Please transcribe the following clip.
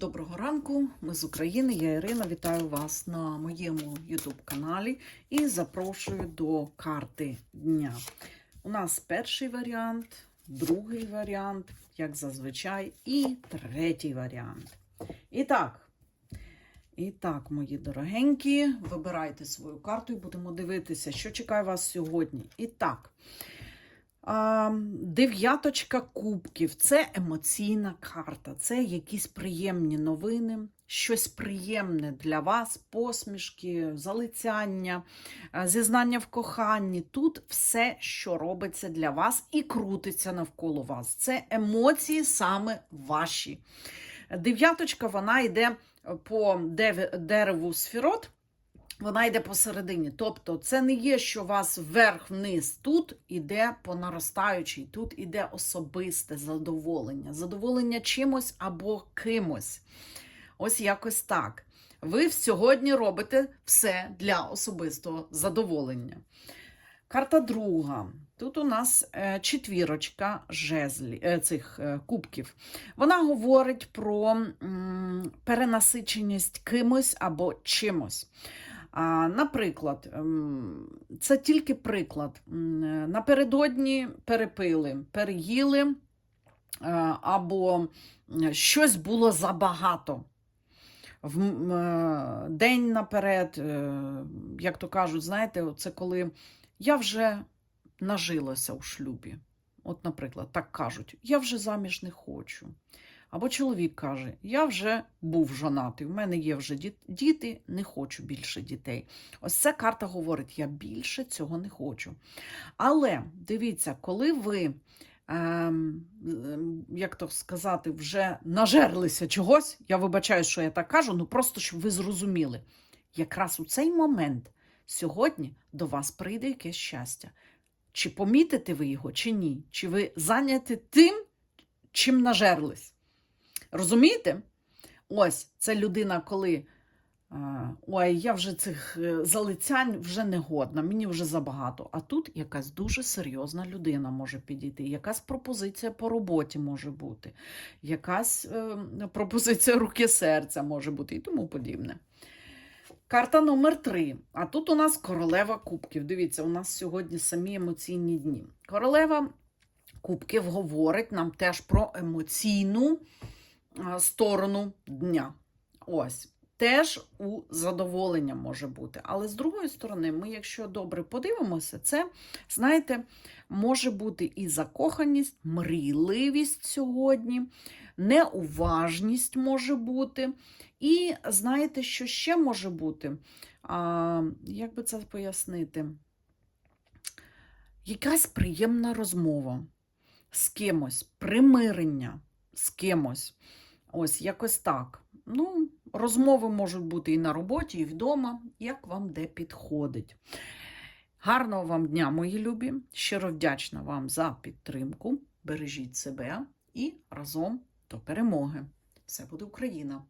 Доброго ранку, ми з України. Я Ірина. Вітаю вас на моєму YouTube каналі і запрошую до карти дня. У нас перший варіант, другий варіант, як зазвичай, і третій варіант. І так, і так, мої дорогенькі, вибирайте свою карту і будемо дивитися, що чекає вас сьогодні. І так. Дев'яточка кубків це емоційна карта, це якісь приємні новини, щось приємне для вас, посмішки, залицяння, е, зізнання в коханні. Тут все, що робиться для вас і крутиться навколо вас. Це емоції саме ваші. Дев'яточка вона йде по дереву сфірот. Вона йде посередині. Тобто, це не є, що у вас вверх-вниз. Тут іде по наростаючій, тут іде особисте задоволення. Задоволення чимось або кимось. Ось якось так. Ви сьогодні робите все для особистого задоволення. Карта друга. Тут у нас е, четвірочка жезлі, е, цих е, кубків. Вона говорить про перенасиченість кимось або чимось. Наприклад, ем, це тільки приклад. Е, Напередодні перепили, переїли, е, або щось було забагато. В е, день наперед, як то кажуть, знаєте, це коли я вже нажилася у шлюбі. От, наприклад, так кажуть, я вже заміж не хочу. Або чоловік каже: Я вже був жонатий, в мене є вже діти, не хочу більше дітей. Ось ця карта говорить: я більше цього не хочу. Але дивіться, коли ви, ем, ем, як то сказати, вже нажерлися чогось, я вибачаю, що я так кажу, ну просто щоб ви зрозуміли, якраз у цей момент сьогодні до вас прийде якесь щастя. Чи помітите ви його, чи ні? Чи ви зайняті тим, чим нажерлись? Розумієте? Ось це людина, коли ой, я вже цих е, залицянь вже не годна, мені вже забагато. А тут якась дуже серйозна людина може підійти, якась пропозиція по роботі може бути, якась е, пропозиція руки серця може бути і тому подібне. Карта номер три. А тут у нас королева кубків. Дивіться, у нас сьогодні самі емоційні дні. Королева кубків говорить нам теж про емоційну сторону дня. Ось. Теж у задоволення може бути. Але з другої сторони, ми, якщо добре подивимося, це, знаєте, може бути і закоханість, мрійливість сьогодні, неуважність може бути. І знаєте, що ще може бути? А, як би це пояснити? Якась приємна розмова з кимось, примирення з кимось. Ось якось так. Ну, розмови можуть бути і на роботі, і вдома, як вам де підходить. Гарного вам дня, мої любі. Щиро вдячна вам за підтримку. Бережіть себе і разом до перемоги. Все буде Україна!